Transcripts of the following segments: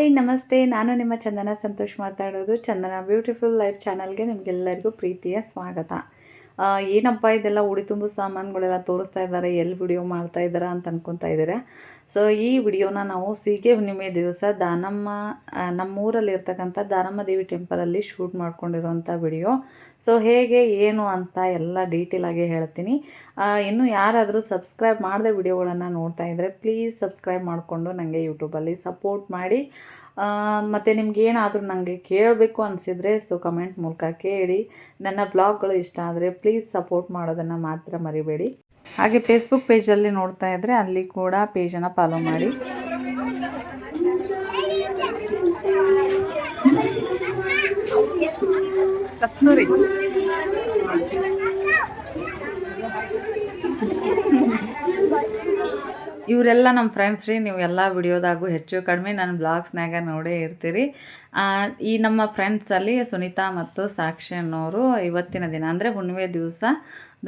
Hi ನಮಸ್ತೆ. ನಾನು ನಿಮ್ಮ ಚಂದನ ಸಂತೋಷ್ ಮಾತಾಡೋದು. ಚಂದನ ಬ್ಯೂಟಿಫುಲ್ ಲೈಫ್ ಚಾನಲ್ಗೆ ನಿಮಗೆಲ್ಲರಿಗೂ ಪ್ರೀತಿಯ ಸ್ವಾಗತ. ಏನಪ್ಪ, ಇದೆಲ್ಲ ಉಡಿ ತುಂಬು ಸಾಮಾನುಗಳೆಲ್ಲ ತೋರಿಸ್ತಾ ಇದ್ದಾರೆ, ಎಲ್ಲಿ ವಿಡಿಯೋ ಮಾಡ್ತಾ ಇದ್ದಾರೆ ಅಂತ ಅನ್ಕೊತಾ ಇದ್ದಾರೆ? ಸೊ ಈ ವಿಡಿಯೋನ ನಾವು ಸೀಗೆ ಹುಣ್ಣಿಮೆ ದಿವಸ ದಾನಮ್ಮ ನಮ್ಮೂರಲ್ಲಿ ಇರ್ತಕ್ಕಂಥ ದಾನಮ್ಮ ದೇವಿ ಟೆಂಪಲಲ್ಲಿ ಶೂಟ್ ಮಾಡ್ಕೊಂಡಿರೋಂಥ ವಿಡಿಯೋ. ಸೊ ಹೇಗೆ, ಏನು ಅಂತ ಎಲ್ಲ ಡೀಟೇಲ್ ಆಗಿ ಹೇಳ್ತೀನಿ. ಇನ್ನು ಯಾರಾದರೂ ಸಬ್ಸ್ಕ್ರೈಬ್ ಮಾಡದೆ ವಿಡಿಯೋಗಳನ್ನು ನೋಡ್ತಾ ಇದ್ದರೆ ಪ್ಲೀಸ್ ಸಬ್ಸ್ಕ್ರೈಬ್ ಮಾಡಿಕೊಂಡು ನನಗೆ ಯೂಟ್ಯೂಬಲ್ಲಿ ಸಪೋರ್ಟ್ ಮಾಡಿ. ಮತ್ತು ನಿಮ್ಗೆ ಏನಾದರೂ ನನಗೆ ಕೇಳಬೇಕು ಅನಿಸಿದರೆ ಸೊ ಕಮೆಂಟ್ ಮೂಲಕ ಕೇಳಿ. ನನ್ನ ಬ್ಲಾಗ್ಗಳು ಇಷ್ಟ ಆದರೆ ಪ್ಲೀಸ್ ಸಪೋರ್ಟ್ ಮಾಡೋದನ್ನು ಮಾತ್ರ ಮರಿಬೇಡಿ. ಹಾಗೆ ಫೇಸ್ಬುಕ್ ಪೇಜಲ್ಲಿ ನೋಡ್ತಾ ಇದ್ದರೆ ಅಲ್ಲಿ ಕೂಡ ಪೇಜನ್ನು ಫಾಲೋ ಮಾಡಿ. ಕಸ್ತೂರಿ. ಇವರೆಲ್ಲ ನಮ್ಮ ಫ್ರೆಂಡ್ಸ್ ರೀ, ನೀವು ಎಲ್ಲ ವಿಡಿಯೋದಾಗೂ ಹೆಚ್ಚು ಕಡಿಮೆ ನನ್ನ ಬ್ಲಾಗ್ಸ್ನಾಗ ನೋಡೇ ಇರ್ತೀರಿ. ಈ ನಮ್ಮ ಫ್ರೆಂಡ್ಸಲ್ಲಿ ಸುನೀತಾ ಮತ್ತು ಸಾಕ್ಷಿ ಅನ್ನೋರು ಇವತ್ತಿನ ದಿನ, ಅಂದರೆ ಹುಣ್ಣಿಮೆ ದಿವಸ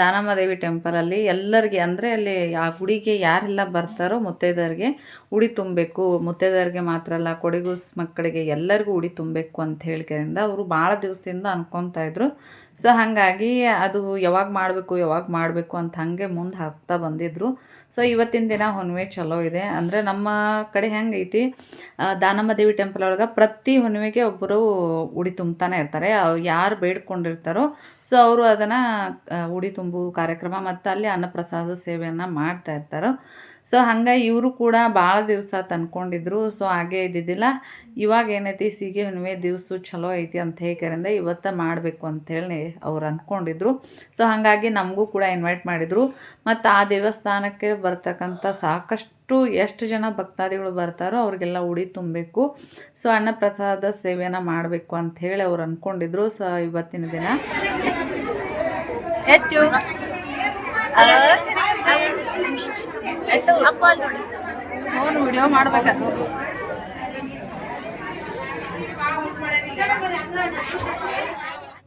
ದಾನಮ್ಮದೇವಿ ಟೆಂಪಲಲ್ಲಿ ಎಲ್ಲರಿಗೆ, ಅಂದರೆ ಅಲ್ಲಿ ಆ ಗುಡಿಗೆ ಯಾರೆಲ್ಲ ಬರ್ತಾರೋ ಮುತ್ತೈದರಿಗೆ ಉಡಿ ತುಂಬಬೇಕು. ಮುತ್ತೈದರಿಗೆ ಮಾತ್ರ ಅಲ್ಲ ಕೊಡಿಗೂಸ್ ಮಕ್ಕಳಿಗೆ ಎಲ್ಲರಿಗೂ ಉಡಿ ತುಂಬಬೇಕು ಅಂತ ಹೇಳಿಕೆಯಿಂದ ಅವರು ಭಾಳ ದಿವಸದಿಂದ ಅನ್ಕೊತಾ ಇದ್ರು. ಸೊ ಹಾಗಾಗಿ ಅದು ಯಾವಾಗ ಮಾಡಬೇಕು ಯಾವಾಗ ಮಾಡಬೇಕು ಅಂತ ಹಾಗೆ ಮುಂದೆ ಹಾಕ್ತಾ ಬಂದಿದ್ರು. ಸೊ ಇವತ್ತಿನ ದಿನ ಹುಣ್ಣಿಮೆ ಚಲೋ ಇದೆ. ಅಂದರೆ ನಮ್ಮ ಕಡೆ ಹೆಂಗೈತಿ ದಾನಮ್ಮ ದೇವಿ ಟೆಂಪಲ್ ಒಳಗೆ ಪ್ರತಿ ಹುಣ್ಣಿಮೆಗೆ ಒಬ್ಬರು ಉಡಿ ತುಂಬ್ತಾನೆ ಇರ್ತಾರೆ. ಯಾರು ಬೇಡ್ಕೊಂಡಿರ್ತಾರೋ ಸೊ ಅವರು ಅದನ್ನು ಉಡಿ ತುಂಬು ಕಾರ್ಯಕ್ರಮ ಮತ್ತು ಅಲ್ಲಿ ಅನ್ನಪ್ರಸಾದ ಸೇವೆಯನ್ನು ಮಾಡ್ತಾ ಇರ್ತಾರೋ. ಸೊ ಹಂಗೆ ಇವರು ಕೂಡ ಭಾಳ ದಿವಸ ತಂದ್ಕೊಂಡಿದ್ರು. ಸೊ ಹಾಗೆ ಇದ್ದಿದ್ದಿಲ್ಲ. ಇವಾಗ ಏನೈತಿ, ಸೀಗೆ ಹುಣ್ಣಿಮೆ ದಿವಸ ಚಲೋ ಐತಿ ಅಂತ ಹೇಳರಿಂದ ಇವತ್ತು ಮಾಡಬೇಕು ಅಂಥೇಳಿ ಅವ್ರು ಅಂದ್ಕೊಂಡಿದ್ರು. ಸೊ ಹಾಗಾಗಿ ನಮಗೂ ಕೂಡ ಇನ್ವೈಟ್ ಮಾಡಿದರು. ಮತ್ತು ಆ ದೇವಸ್ಥಾನಕ್ಕೆ ಬರ್ತಕ್ಕಂಥ ಸಾಕಷ್ಟು ಎಷ್ಟು ಜನ ಭಕ್ತಾದಿಗಳು ಬರ್ತಾರೋ ಅವ್ರಿಗೆಲ್ಲ ಉಡಿ ತುಂಬಬೇಕು. ಸೊ ಅನ್ನಪ್ರಸಾದ ಸೇವೆನ ಮಾಡಬೇಕು ಅಂತ ಹೇಳಿ ಅವ್ರು ಅಂದ್ಕೊಂಡಿದ್ರು. ಸೊ ಇವತ್ತಿನ ದಿನ. ಹೆಚ್ಚು ವಿಡಿಯೋ ಮಾಡ್ಬೇಕ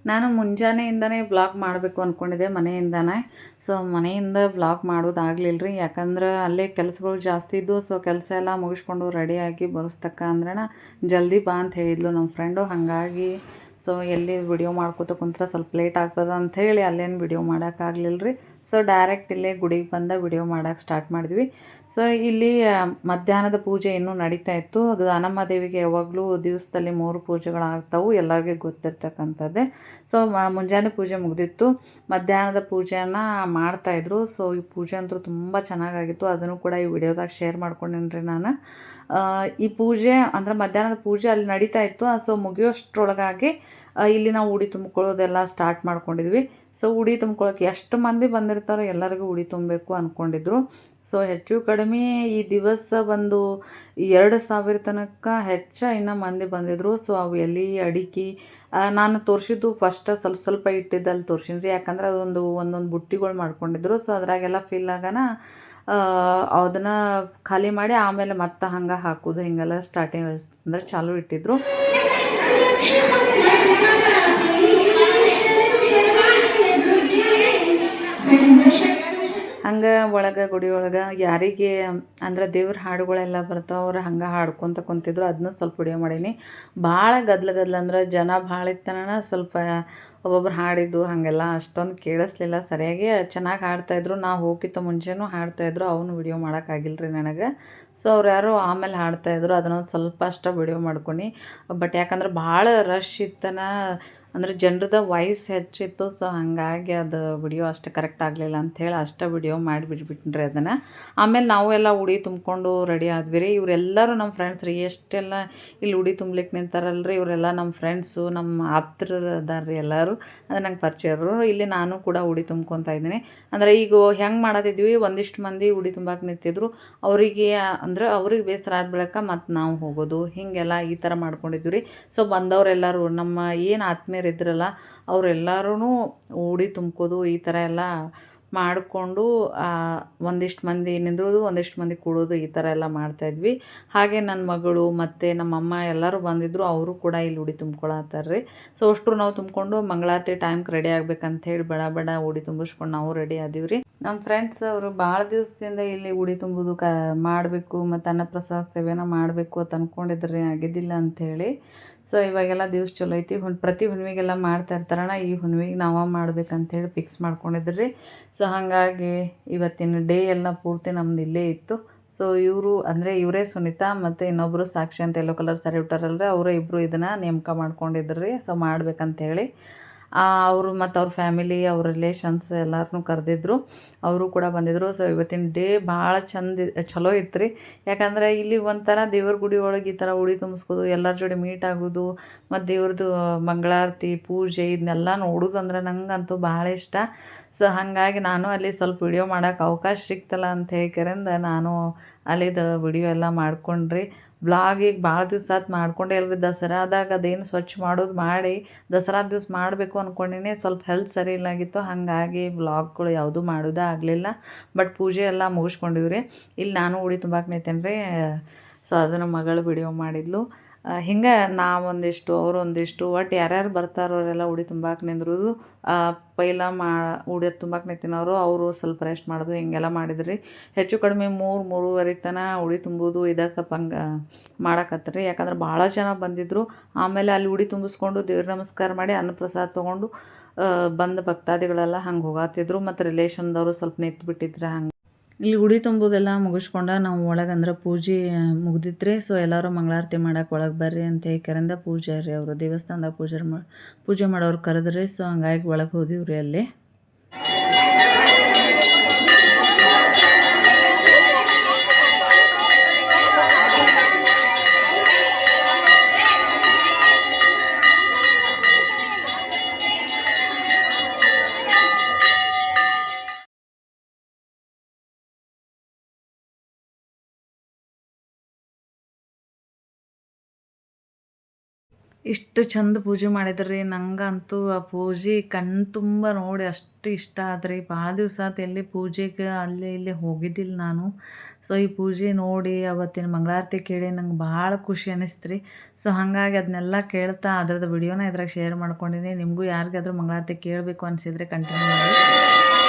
ನಾನು ಮುಂಜಾನೆಯಿಂದನೇ ಬ್ಲಾಗ್ ಮಾಡಬೇಕು ಅಂದ್ಕೊಂಡಿದ್ದೆ ಮನೆಯಿಂದನೇ. ಸೊ ಮನೆಯಿಂದ ಬ್ಲಾಗ್ ಮಾಡೋದಾಗಲಿಲ್ಲ ರೀ ಯಾಕಂದ್ರೆ ಅಲ್ಲೇ ಕೆಲಸಗಳು ಜಾಸ್ತಿ ಇದ್ದು ಸೊ ಕೆಲಸ ಎಲ್ಲ ಮುಗಿಸ್ಕೊಂಡು ರೆಡಿಯಾಗಿ ಬರೋಸ್ತಕ್ಕ ಅಂದ್ರಣ ಜಲ್ದಿ ಬಾ ಅಂತ ಹೇಳಿದ್ಲು ನಮ್ಮ ಫ್ರೆಂಡು ಹಾಗಾಗಿ ಸೊ ಎಲ್ಲಿ ವಿಡಿಯೋ ಮಾಡ್ಕೋತ ಕುಂತ್ರೆ ಸ್ವಲ್ಪ ಲೇಟ್ ಆಗ್ತದೆ ಅಂತ ಹೇಳಿ ಅಲ್ಲೇನು ವಿಡಿಯೋ ಮಾಡೋಕ್ಕಾಗಲಿಲ್ಲ ರೀ ಸೊ ಡೈರೆಕ್ಟ್ ಇಲ್ಲೇ ಗುಡಿಗೆ ಬಂದ ವಿಡಿಯೋ ಮಾಡೋಕೆ ಸ್ಟಾರ್ಟ್ ಮಾಡಿದ್ವಿ. ಸೊ ಇಲ್ಲಿ ಮಧ್ಯಾಹ್ನದ ಪೂಜೆ ಇನ್ನೂ ನಡೀತಾ ಇತ್ತು. ದಾನಮ್ಮ ದೇವಿಗೆ ಯಾವಾಗಲೂ ದಿವಸದಲ್ಲಿ ಮೂರು ಪೂಜೆಗಳಾಗ್ತಾವು, ಎಲ್ಲರಿಗೆ ಗೊತ್ತಿರ್ತಕ್ಕಂಥದ್ದೇ. ಸೊ ಮುಂಜಾನೆ ಪೂಜೆ ಮುಗಿದಿತ್ತು. ಮಧ್ಯಾಹ್ನದ ಪೂಜೆಯನ್ನು ಮಾಡ್ತಾಯಿದ್ರು ಸೊ ಈ ಪೂಜೆ ಅಂತೂ ತುಂಬ ಚೆನ್ನಾಗಾಗಿತ್ತು. ಅದನ್ನು ಕೂಡ ಈ ವಿಡಿಯೋದಾಗ ಶೇರ್ ಮಾಡ್ಕೊಂಡೇನ್ರಿ ನಾನು. ಈ ಪೂಜೆ, ಅಂದರೆ ಮಧ್ಯಾಹ್ನದ ಪೂಜೆ ಅಲ್ಲಿ ನಡೀತಾ ಇತ್ತು. ಸೊ ಮುಗಿಯೋಷ್ಟರೊಳಗಾಗಿ ಇಲ್ಲಿ ನಾವು ಉಡಿ ತುಂಬಿಕೊಳ್ಳೋದೆಲ್ಲ ಸ್ಟಾರ್ಟ್ ಮಾಡ್ಕೊಂಡಿದ್ವಿ. ಸೊ ಉಡಿ ತುಂಬ್ಕೊಳಕ್ಕೆ ಎಷ್ಟು ಮಂದಿ ಬಂದಿರ್ತಾರೋ ಎಲ್ಲರಿಗೂ ಉಡಿ ತುಂಬಬೇಕು ಅಂದ್ಕೊಂಡಿದ್ರು ಸೊ ಹೆಚ್ಚು ಕಡಿಮೆ ಈ ದಿವಸ ಬಂದು ಎರಡು ಸಾವಿರ ತನಕ ಹೆಚ್ಚು ಇನ್ನು ಮಂದಿ ಬಂದಿದ್ರು. ಸೊ ಅವು ಎಲ್ಲಿ ಅಡಿಕೆ ನಾನು ತೋರಿಸಿದ್ದು ಫಸ್ಟ್ ಸ್ವಲ್ಪ ಸ್ವಲ್ಪ ಇಟ್ಟಿದ್ದಲ್ಲಿ ತೋರ್ಸಿನಿ ರೀ ಯಾಕಂದ್ರೆ ಅದೊಂದು ಒಂದೊಂದು ಬುಟ್ಟಿಗಳು ಮಾಡ್ಕೊಂಡಿದ್ರು. ಸೊ ಅದರಾಗೆಲ್ಲ ಫಿಲ್ ಆಗೋಣ ಅದನ್ನು ಖಾಲಿ ಮಾಡಿ ಆಮೇಲೆ ಮತ್ತೆ ಹಂಗೆ ಹಾಕೋದು ಹಿಂಗೆಲ್ಲ ಸ್ಟಾರ್ಟಿಂಗ್ ಅಂದ್ರೆ ಚಾಲು ಇಟ್ಟಿದ್ರು. ಹಂಗೆ ಒಳಗೆ, ಗುಡಿ ಒಳಗೆ ಯಾರಿಗೆ ಅಂದ್ರೆ ದೇವ್ರ ಹಾಡುಗಳೆಲ್ಲ ಬರ್ತಾವೆ, ಅವ್ರು ಹಂಗೆ ಹಾಡ್ಕೊತ ಕುಂತಿದ್ರು ಅದನ್ನ ಸ್ವಲ್ಪ ವಿಡಿಯೋ ಮಾಡೀನಿ. ಭಾಳ ಗದ್ಲ ಗದ್ಲ ಅಂದ್ರೆ ಜನ ಭಾಳ ಇತ್ತನ ಸ್ವಲ್ಪ ಒಬ್ಬೊಬ್ರು ಹಾಡಿದ್ದು ಹಾಗೆಲ್ಲ ಅಷ್ಟೊಂದು ಕೇಳಿಸ್ಲಿಲ್ಲ ಸರಿಯಾಗಿ. ಚೆನ್ನಾಗಿ ಹಾಡ್ತಾಯಿದ್ರು ನಾ ಹೋಗಿತ್ತು ಮುಂಚೆನೂ ಹಾಡ್ತಾಯಿದ್ರು ಅವನು ವಿಡಿಯೋ ಮಾಡೋಕ್ಕಾಗಿಲ್ರಿ ನನಗೆ. ಸೊ ಅವ್ರು ಯಾರು ಆಮೇಲೆ ಹಾಡ್ತಾಯಿದ್ರು ಅದನ್ನೊಂದು ಸ್ವಲ್ಪ ಅಷ್ಟು ವಿಡಿಯೋ ಮಾಡ್ಕೊಂಡು. ಬಟ್ ಯಾಕಂದ್ರೆ ಭಾಳ ರಶ್ ಇತ್ತನ ಅಂದ್ರೆ ಜನರದ ವಾಯ್ಸ್ ಹೆಚ್ಚಿತ್ತು ಸೊ ಹಾಗಾಗಿ ಅದು ವಿಡಿಯೋ ಅಷ್ಟು ಕರೆಕ್ಟ್ ಆಗಲಿಲ್ಲ ಅಂಥೇಳಿ ಅಷ್ಟೇ ವಿಡಿಯೋ ಮಾಡಿಬಿಟ್ಬಿಟ್ರಿ ಅದನ್ನು. ಆಮೇಲೆ ನಾವು ಎಲ್ಲ ಉಡಿ ತುಂಬಿಕೊಂಡು ರೆಡಿ ಆದ್ವಿ ರೀ. ಇವರೆಲ್ಲರೂ ನಮ್ಮ ಫ್ರೆಂಡ್ಸ್ ರೀ. ಎಷ್ಟೆಲ್ಲ ಇಲ್ಲಿ ಉಡಿ ತುಂಬ್ಲಿಕ್ಕೆ ನಿಂತಾರಲ್ರಿ. ಇವರೆಲ್ಲ ನಮ್ಮ ಫ್ರೆಂಡ್ಸು ನಮ್ಮ ಆಪ್ತರು ರೀ ಎಲ್ಲರೂ. ಅದು ನಂಗೆ ಪರಿಚಯರು ಇಲ್ಲಿ ನಾನು ಕೂಡ ಉಡಿ ತುಂಬ್ಕೊತಾ ಇದ್ದೀನಿ. ಅಂದರೆ ಈಗ ಹೆಂಗೆ ಮಾಡತ್ತಿದ್ವಿ ಒಂದಿಷ್ಟು ಮಂದಿ ಉಡಿ ತುಂಬಕ್ಕೆ ನಿಂತಿದ್ರು. ಅವರಿಗೆ ಅಂದ್ರೆ ಅವ್ರಿಗೆ ಬೇಸರ ಆದ ಬಳಿಕ ಮತ್ತು ನಾವು ಹೋಗೋದು, ಹೀಗೆಲ್ಲ ಈ ಥರ ಮಾಡ್ಕೊಂಡಿದ್ವಿ ರೀ. ಸೊ ಬಂದವರೆಲ್ಲರೂ, ನಮ್ಮ ಏನು ಆತ್ಮೀಯರು ಇದ್ರಲ್ಲ ಅವರೆಲ್ಲರೂ ಉಡಿ ತುಂಬ್ಕೋದು ಈ ಥರ ಎಲ್ಲ ಮಾಡಿಕೊಂಡು ಒಂದಿಷ್ಟು ಮಂದಿ ನಿಂದ್ರೋದು, ಒಂದಿಷ್ಟು ಮಂದಿ ಕೂಡೋದು ಈ ಥರ ಎಲ್ಲ ಮಾಡ್ತಾಯಿದ್ವಿ ಹಾಗೆ ನನ್ನ ಮಗಳು ಮತ್ತು ನಮ್ಮಮ್ಮ ಎಲ್ಲರೂ ಬಂದಿದ್ದರು ಅವರು ಕೂಡ ಇಲ್ಲಿ ಉಡಿ ತುಂಬ್ಕೊಳತ್ತಾರ ರೀ ಸೊ ಅಷ್ಟು ನಾವು ತುಂಬಿಕೊಂಡು ಮಂಗಳಾರತಿ ಟೈಮ್ಗೆ ರೆಡಿ ಆಗ್ಬೇಕಂತ ಹೇಳಿ ಬಡ ಬಡ ಉಡಿ ತುಂಬಿಸ್ಕೊಂಡು ನಾವು ರೆಡಿ ಆದೀವಿ ರೀ ನಮ್ಮ ಫ್ರೆಂಡ್ಸ್ ಅವರು ಭಾಳ ದಿವಸದಿಂದ ಇಲ್ಲಿ ಉಡಿ ತುಂಬೋದು ಕ, ಮಾಡಬೇಕು ಮತ್ತು ಅನ್ನಪ್ರಸಾದ ಸೇವೆನ ಮಾಡಬೇಕು ಅಂತ ಅಂದ್ಕೊಂಡಿದ್ರಿ ಆಗಿದ್ದಿಲ್ಲ ಅಂಥೇಳಿ ಸೊ, ಇವಾಗೆಲ್ಲ ದಿವ್ಸ ಚಲೋ ಐತಿ. ಹುನ್, ಪ್ರತಿ ಹುಣ್ಣಿಮೆಗೆಲ್ಲ ಮಾಡ್ತಾ ಇರ್ತಾರಣ ಈ ಹುಣ್ಣಿಮೆಗೆ ನಾವ ಮಾಡ್ಬೇಕಂತೇಳಿ ಫಿಕ್ಸ್ ಮಾಡ್ಕೊಂಡಿದ್ರಿ. ಸೊ, ಹಾಗಾಗಿ ಇವತ್ತಿನ ಡೇ ಎಲ್ಲ ಪೂರ್ತಿ ನಮ್ದು ಇಲ್ಲೇ ಇತ್ತು. ಸೊ, ಇವರು ಅಂದರೆ ಇವರೇ ಸುನೀತಾ ಮತ್ತು ಇನ್ನೊಬ್ಬರು ಸಾಕ್ಷಿ ಅಂತ ಎಲ್ಲೋ ಕಲರ್ ಸರಿ ಇಟ್ಟಾರಲ್ರಿ ಅವರು ಇಬ್ಬರು ಇದನ್ನು ನೇಮಕ ಮಾಡ್ಕೊಂಡಿದ್ರಿ. ಸೊ ಮಾಡ್ಬೇಕಂತೇಳಿ ಅವರು ಮತ್ತು ಅವ್ರ ಫ್ಯಾಮಿಲಿ ಅವ್ರ ರಿಲೇಷನ್ಸ್ ಎಲ್ಲರನ್ನೂ ಕರೆದಿದ್ರು. ಅವರು ಕೂಡ ಬಂದಿದ್ದರು ಸೊ ಇವತ್ತಿನ ಡೇ ಭಾಳ ಚಂದ ಚಲೋ ಇತ್ತು ರೀ ಯಾಕಂದ್ರೆ ಇಲ್ಲಿ ಒಂಥರ ದೇವ್ರ ಗುಡಿ ಒಳಗೆ ಈ ಥರ ಉಳಿ ತುಂಬಿಸ್ಕೋದು, ಎಲ್ಲರ ಜೋಡಿ ಮೀಟ್ ಆಗೋದು, ಮತ್ತು ದೇವ್ರದ್ದು ಮಂಗಳಾರತಿ, ಪೂಜೆ ಇದನ್ನೆಲ್ಲ ನೋಡೋದು ಅಂದ್ರೆ ನಂಗಂತೂ ಭಾಳ ಇಷ್ಟ. ಸೊ ಹಾಗಾಗಿ ನಾನು ಅಲ್ಲಿ ಸ್ವಲ್ಪ ವಿಡಿಯೋ ಮಾಡೋಕೆ ಅವಕಾಶ ಸಿಕ್ತಲ್ಲ ಅಂತ ಹೇಳ್ಕರಿಂದ ನಾನು ಅಲ್ಲಿದು ವಿಡಿಯೋ ಎಲ್ಲ ಮಾಡ್ಕೊಂಡ್ರಿ. ಬ್ಲಾಗ್ ಈಗ ಭಾಳ ದಿವಸ ಆತು ಮಾಡ್ಕೊಂಡೇ ಇಲ್ರಿ ದಸರಾದಾಗ ಅದೇನು ಸ್ವಚ್ಛ ಮಾಡೋದು ಮಾಡಿ ದಸರಾ ದಿವ್ಸ ಮಾಡಬೇಕು ಅಂದ್ಕೊಂಡಿನಿ ಸ್ವಲ್ಪ ಹೆಲ್ತ್ ಸರಿ ಇಲ್ಲಾಗಿತ್ತು. ಹಾಗಾಗಿ ಬ್ಲಾಗ್ಗಳು ಯಾವುದೂ ಮಾಡೋದೇ ಆಗಲಿಲ್ಲ. ಬಟ್ ಪೂಜೆ ಎಲ್ಲ ಮುಗಿಸ್ಕೊಂಡಿವ್ರಿ. ಇಲ್ಲಿ ನಾನು ಉಡಿ ತುಂಬಾಕ್ ನಿಂತೇನೆ ರೀ ಸೊ ಅದನ್ನು ಮಗಳು ವಿಡಿಯೋ ಮಾಡಿದ್ಲು. ಹಿಂಗೆ ನಾವೊಂದಿಷ್ಟು ಅವರು ಒಂದಿಷ್ಟು ಒಟ್ಟು ಯಾರ್ಯಾರು ಬರ್ತಾರೋ ಅವರೆಲ್ಲ ಉಡಿ ತುಂಬಾಕ್ ನಿಂದ್ರದು ಪೈಲ ಮಾ, ಉಡಿ ತುಂಬಾಕ್ ನಿಂತಿನವರು, ಅವರು ಸ್ವಲ್ಪ ರೆಸ್ಟ್ ಮಾಡೋದು, ಹಿಂಗೆಲ್ಲ ಮಾಡಿದ್ರಿ. ಹೆಚ್ಚು ಕಡಿಮೆ ಮೂರು, ಮೂರುವರೆ ತನಕ ಉಡಿ ತುಂಬೋದು, ಇದಕ್ಕೆ ಪಂಗ, ಮಾಡಕತ್ರಿ. ಯಾಕಂದ್ರೆ ಭಾಳ ಜನ ಬಂದಿದ್ದರು ಆಮೇಲೆ ಅಲ್ಲಿ ಉಡಿ ತುಂಬಿಸ್ಕೊಂಡು ದೇವ್ರ ನಮಸ್ಕಾರ ಮಾಡಿ ಅನ್ನಪ್ರಸಾದ ತೊಗೊಂಡು ಬಂದ ಭಕ್ತಾದಿಗಳೆಲ್ಲ ಹಂಗೆ ಹೋಗಾತಿದ್ರು, ಮತ್ತು ರಿಲೇಷನ್ದವರು ಸ್ವಲ್ಪ ನಿಂತು ಬಿಟ್ಟಿದ್ರು ಹಂಗೆ. ಇಲ್ಲಿ ಉಡಿ ತುಂಬುದೆಲ್ಲ ಮುಗಿಸ್ಕೊಂಡ ನಾವು ಒಳಗಂದ್ರೆ ಪೂಜೆ ಮುಗ್ದಿತ್ರಿ ಸೊ ಎಲ್ಲರೂ ಮಂಗಳಾರತಿ ಮಾಡಕ್ಕೆ ಒಳಗೆ ಬರ್ರಿ ಅಂತ ಕರೆಂದ ಪೂಜಾರಿ ಅವರು, ದೇವಸ್ಥಾನದಾಗ ಪೂಜೆ ಮಾಡಿ ಪೂಜೆ ಮಾಡೋರು ಕರೆದ್ರಿ ಸೊ ಹಂಗಾಗಿ ಒಳಗೆ ಹೋದಿವ್ರಿ ಅಲ್ಲಿ. ಇಷ್ಟು ಚಂದ ಪೂಜೆ ಮಾಡಿದ್ರಿ. ನಂಗಂತೂ ಆ ಪೂಜೆ ಕಣ್ಣು ತುಂಬ ನೋಡಿ ಅಷ್ಟು ಇಷ್ಟ ಆದ್ರಿ. ಭಾಳ ದಿವಸ ಆತು ಎಲ್ಲಿ ಪೂಜೆಗೆ ಅಲ್ಲಿ ಇಲ್ಲಿ ಹೋಗಿದ್ದಿಲ್ಲ ನಾನು. ಸೊ ಈ ಪೂಜೆ ನೋಡಿ ಅವತ್ತಿನ ಮಂಗಳಾರತಿ ಕೇಳಿ ನಂಗೆ ಭಾಳ ಖುಷಿ ಅನ್ನಿಸ್ತ್ರಿ ಸೊ ಹಾಗಾಗಿ ಅದನ್ನೆಲ್ಲ ಕೇಳ್ತಾ ಅದ್ರದ್ದು ವಿಡಿಯೋನ ಇದ್ರಾಗ ಶೇರ್ ಮಾಡ್ಕೊಂಡಿನಿ. ನಿಮಗೂ ಯಾರಿಗಾದ್ರೂ ಮಂಗಳಾರತಿ ಕೇಳಬೇಕು ಅನಿಸಿದ್ರೆ ಕಂಟಿನ್ಯೂ ಮಾಡಿ.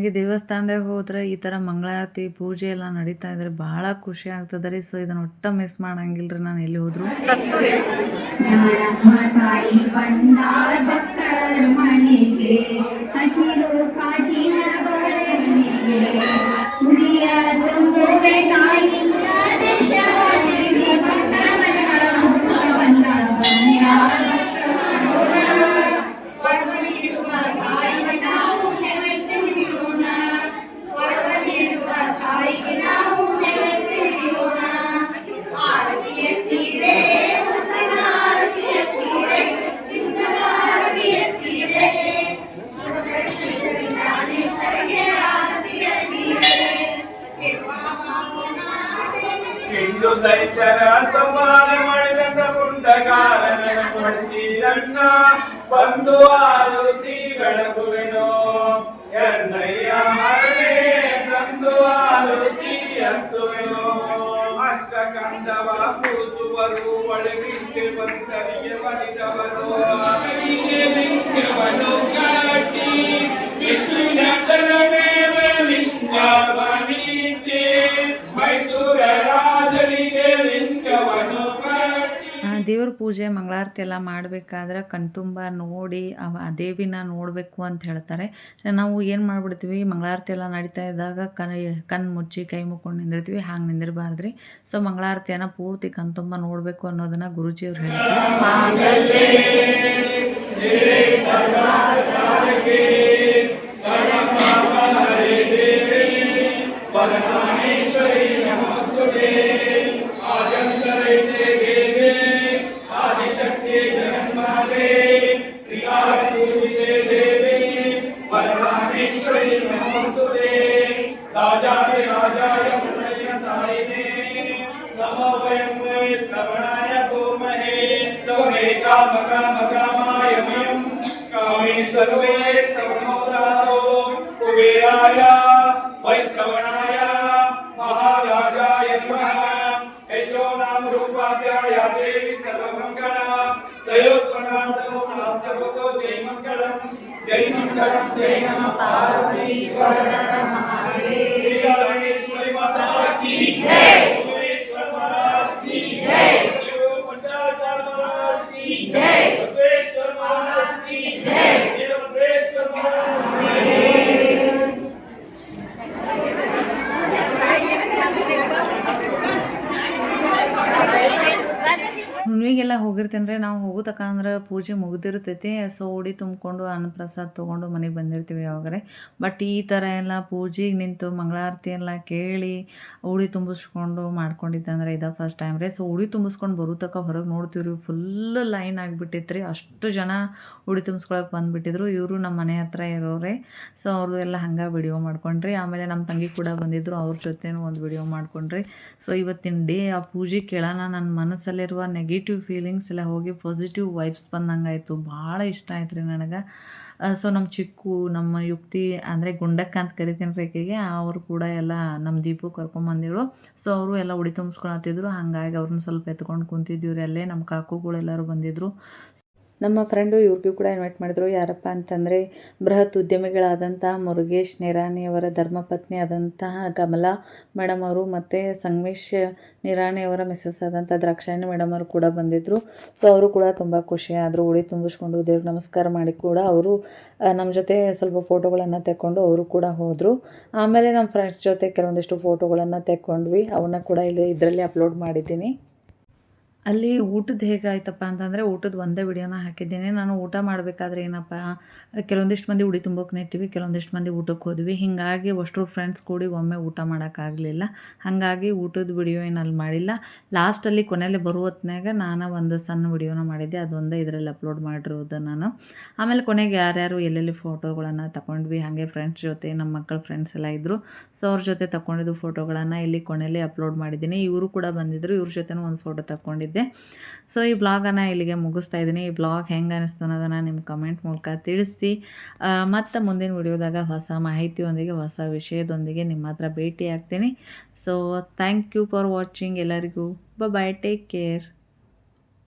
ನನಗೆ ದೇವಸ್ಥಾನದಾಗ ಹೋದ್ರೆ ಈ ಥರ ಮಂಗಳಾರತಿ, ಪೂಜೆ ಎಲ್ಲ ನಡೀತಾ ಇದ್ರೆ ಭಾಳ ಖುಷಿ ಆಗ್ತದೆ ರೀ. ಸೊ ಇದನ್ನ ಒಟ್ಟ ಮಿಸ್ ಮಾಡಂಗಿಲ್ರಿ ನಾನು ಎಲ್ಲಿ ಹೋದ್ರು. ಹಸಿರು ಒಂದು ಆರುತಿ ಬೆಳಗುವೆನು ಎನ್ನಯ್ಯ ಮರಳೆ ತಂದು ಆರುತಿ ಎತ್ತುವೆನು ಅಷ್ಟಕಂದವ ಕೂಸುವರು ಒಳಗಿಷ್ಟೆ ಬಂದರಿಗೆ ಬರಿದವರು ಕಾಟಿ ವಿಷ್ಣುನ ತನ ಮೇಲೆ ಲಿಂಗ ಲಿಂಗವನ್ನು ಪೂಜೆ, ಮಂಗಳಾರತಿ ಎಲ್ಲ ಮಾಡಬೇಕಾದ್ರೆ ಕಣ್ತುಂಬ ನೋಡಿ ಅವ ಆ ದೇವಿನ ನೋಡಬೇಕು ಅಂತ ಹೇಳ್ತಾರೆ. ನಾವು ಏನು ಮಾಡಿಬಿಡ್ತೀವಿ? ಮಂಗಳಾರತಿ ಎಲ್ಲ ನಡೀತಾ ಇದ್ದಾಗ ಕೈ ಕಣ್ಣು ಮುಚ್ಚಿ, ಕೈ ಮುಕ್ಕೊಂಡು ನಿಂದಿರ್ತೀವಿ. ಹಾಗೆ ನಿಂದಿರಬಾರ್ದ್ರಿ. ಸೊ ಮಂಗಳಾರತಿಯನ್ನು ಪೂರ್ತಿ ಕಣ್ತುಂಬ ನೋಡಬೇಕು ಅನ್ನೋದನ್ನು ಗುರುಜಿಯವ್ರು ಹೇಳ್ತಾರೆ कामकामकामायमयम् कामे सर्वे श्रवणोदारो कुबेराय वैश्रवणाय महाराजाय नमः यशो नाम रूपाभ्याया देवी सर्वमङ्गला तयोस्मरां तमसां सर्वतो जय मङ्गलम् जय मङ्गलम् जय नमः पार्वती शरण हरे माता की जय ಹುಣ್ಣಿಗೆಲ್ಲ ಹೋಗಿರ್ತೇನೆ ನಾವು ಹೋಗೋ ತಕ ಅಂದ್ರೆ ಪೂಜೆ ಮುಗ್ದಿರ್ತೈತಿ. ಸೊ, ಉಡಿ ತುಂಬಿಕೊಂಡು ಅನ್ನಪ್ರಸಾದ ತೊಗೊಂಡು ಮನೆಗೆ ಬಂದಿರ್ತೀವಿ ಯಾವಾಗರೆ. ಬಟ್ ಈ ಥರ ಎಲ್ಲ ಪೂಜೆಗೆ ನಿಂತು ಮಂಗಳಾರತಿ ಎಲ್ಲ ಕೇಳಿ ಉಡಿ ತುಂಬಿಸ್ಕೊಂಡು ಮಾಡ್ಕೊಂಡಿದ್ದಂದ್ರೆ ಇದ ಫಸ್ಟ್ ಟೈಮ್ ರೀ. ಸೊ ಉಡಿ ತುಂಬಿಸ್ಕೊಂಡು ಬರೋ ತಕ ಹೊರಗೆ ನೋಡ್ತೀವಿ ಫುಲ್ ಲೈನ್ ಆಗಿಬಿಟ್ಟಿತ್ತು ರೀ ಅಷ್ಟು ಜನ ಉಡಿ ತುಂಬಿಸ್ಕೊಳಕ್ಕೆ ಬಂದುಬಿಟ್ಟಿದ್ರು. ಇವರು ನಮ್ಮ ಮನೆ ಹತ್ರ ಇರೋರೆ. ಸೊ ಅವ್ರದ್ದು ಎಲ್ಲ ಹಂಗೆ ವಿಡಿಯೋ ಮಾಡ್ಕೊಂಡ್ರಿ. ಆಮೇಲೆ ನಮ್ಮ ತಂಗಿ ಕೂಡ ಬಂದಿದ್ದರು ಅವ್ರ ಜೊತೆನೂ ಒಂದು ವಿಡಿಯೋ ಮಾಡ್ಕೊಂಡ್ರಿ. ಸೊ ಇವತ್ತಿನ ಡೇ ಆ ಪೂಜೆ ಕೇಳೋಣ. ನನ್ನ ಮನಸ್ಸಲ್ಲಿರುವ ನೆಗೆಟಿವ್ ಫೀಲಿಂಗ್ಸ್ ಎಲ್ಲ ಹೋಗಿ ಪಾಸಿಟಿವ್ ವೈಬ್ಸ್ ಬಂದಂಗಾಯಿತು. ಭಾಳ ಇಷ್ಟ ಆಯ್ತು ರೀ ನನಗೆ ಸೊ ನಮ್ಮ ಚಿಕ್ಕು, ನಮ್ಮ ಯುಕ್ತಿ, ಅಂದರೆ ಗುಂಡಕ್ಕ ಅಂತ ಕರಿತೀನಿ ರೇಖೆಗೆ ಅವರು ಕೂಡ ಎಲ್ಲ ನಮ್ಮ ದೀಪು ಕರ್ಕೊಂಬಂದಿಳು ಸೊ ಅವರು ಎಲ್ಲ ಉಡಿ ತುಂಬಿಸ್ಕೊಳತ್ತಿದ್ರು. ಹಾಗಾಗಿ ಅವ್ರನ್ನ ಸ್ವಲ್ಪ ಎತ್ಕೊಂಡು ಕುಂತಿದ್ದೀವ್ರಿ ಅಲ್ಲೇ. ನಮ್ಮ ಕಾಕುಗಳೆಲ್ಲರೂ ಬಂದಿದ್ದರು ನಮ್ಮ ಫ್ರೆಂಡು ಇವ್ರಿಗೂ ಕೂಡ ಇನ್ವೈಟ್ ಮಾಡಿದ್ರು. ಯಾರಪ್ಪ ಅಂತಂದರೆ ಬೃಹತ್ ಉದ್ಯಮಿಗಳಾದಂತಹ ಮುರುಗೇಶ್ ನಿರಾಣಿಯವರ ಧರ್ಮಪತ್ನಿ ಆದಂತಹ ಕಮಲಾ ಮೇಡಮ್ ಅವರು ಮತ್ತು ಸಂಗಮೇಶ್ ನಿರಾಣಿಯವರ ಮಿಸ್ಸಸ್ ಆದಂಥ ದ್ರಾಕ್ಷಾಯಣಿ ಮೇಡಮ್ ಅವರು ಕೂಡ ಬಂದಿದ್ದರು ಸೊ ಅವರು ಕೂಡ ತುಂಬ ಖುಷಿ ಆದರು. ಉಳಿ ತುಂಬಿಸ್ಕೊಂಡು ದೇವ್ರಿಗೆ ನಮಸ್ಕಾರ ಮಾಡಿ ಕೂಡ ಅವರು ನಮ್ಮ ಜೊತೆ ಸ್ವಲ್ಪ ಫೋಟೋಗಳನ್ನು ತೆಕ್ಕೊಂಡು ಅವರು ಕೂಡ ಹೋದರು. ಆಮೇಲೆ ನಮ್ಮ ಫ್ರೆಂಡ್ಸ್ ಜೊತೆ ಕೆಲವೊಂದಿಷ್ಟು ಫೋಟೋಗಳನ್ನು ತೆಕ್ಕೊಂಡ್ವಿ. ಅವನ್ನ ಕೂಡ ಇಲ್ಲಿ ಇದರಲ್ಲಿ ಅಪ್ಲೋಡ್ ಮಾಡಿದ್ದೀನಿ. ಅಲ್ಲಿ ಊಟದ ಹೇಗಾಯ್ತಪ್ಪ ಅಂತಂದರೆ ಊಟದ ಒಂದೇ ವಿಡಿಯೋನ ಹಾಕಿದ್ದೀನಿ. ನಾನು ಊಟ ಮಾಡಬೇಕಾದ್ರೆ ಏನಪ್ಪ, ಕೆಲವೊಂದಿಷ್ಟು ಮಂದಿ ಉಡಿ ತುಂಬೋಕೆ ನಿಂತೀವಿ ಕೆಲವೊಂದಿಷ್ಟು ಮಂದಿ ಊಟಕ್ಕೆ ಹೋದ್ವಿ. ಹೀಗಾಗಿ ಅಷ್ಟು ಫ್ರೆಂಡ್ಸ್ ಕೂಡಿ ಒಮ್ಮೆ ಊಟ ಮಾಡೋಕ್ಕಾಗಲಿಲ್ಲ. ಹಾಗಾಗಿ ಊಟದ ವಿಡಿಯೋ ಏನು ಅಲ್ಲಿ ಮಾಡಿಲ್ಲ ಲಾಸ್ಟಲ್ಲಿ ಕೊನೆಯಲ್ಲಿ ಬರುವ ಹೊತ್ನ್ಯಾಗ ನಾನು ಒಂದು ಸಣ್ಣ ವಿಡಿಯೋನ ಮಾಡಿದ್ದೆ. ಅದೊಂದೇ ಇದರಲ್ಲಿ ಅಪ್ಲೋಡ್ ಮಾಡಿರೋದು ನಾನು. ಆಮೇಲೆ ಕೊನೆಗೆ ಯಾರ್ಯಾರು ಎಲ್ಲೆಲ್ಲಿ ಫೋಟೋಗಳನ್ನು ತಗೊಂಡ್ವಿ ಹಾಗೆ ಫ್ರೆಂಡ್ಸ್ ಜೊತೆ ನಮ್ಮ ಮಕ್ಕಳ ಫ್ರೆಂಡ್ಸ್ ಎಲ್ಲ ಇದ್ದರು ಸೊ ಅವ್ರ ಜೊತೆ ತಗೊಂಡಿದ್ದು ಫೋಟೋಗಳನ್ನು ಇಲ್ಲಿ ಕೊನೆಯಲ್ಲಿ ಅಪ್ಲೋಡ್ ಮಾಡಿದ್ದೀನಿ. ಇವರು ಕೂಡ ಬಂದಿದ್ದರು ಇವ್ರ ಜೊತೆನೂ ಒಂದು ಫೋಟೋ ತಗೊಂಡಿದ್ದೆ ಸೊ ಈ ಬ್ಲಾಗನ್ನು ಇಲ್ಲಿಗೆ ಮುಗಿಸ್ತಾ ಇದ್ದೀನಿ. ಈ ಬ್ಲಾಗ್ ಹೆಂಗೆ ಅನ್ನಿಸ್ತು ಅನ್ನೋದನ್ನು ನಿಮ್ಮ ಕಮೆಂಟ್ ಮೂಲಕ ತಿಳಿಸಿ ಮತ್ತು ಮುಂದಿನ ವಿಡಿಯೋದಾಗ ಹೊಸ ಮಾಹಿತಿಯೊಂದಿಗೆ, ಹೊಸ ವಿಷಯದೊಂದಿಗೆ ನಿಮ್ಮ ಹತ್ರ ಭೇಟಿ ಆಗ್ತೀನಿ so thank you for watching ಎಲ್ಲರಿಗೂ. Bye take care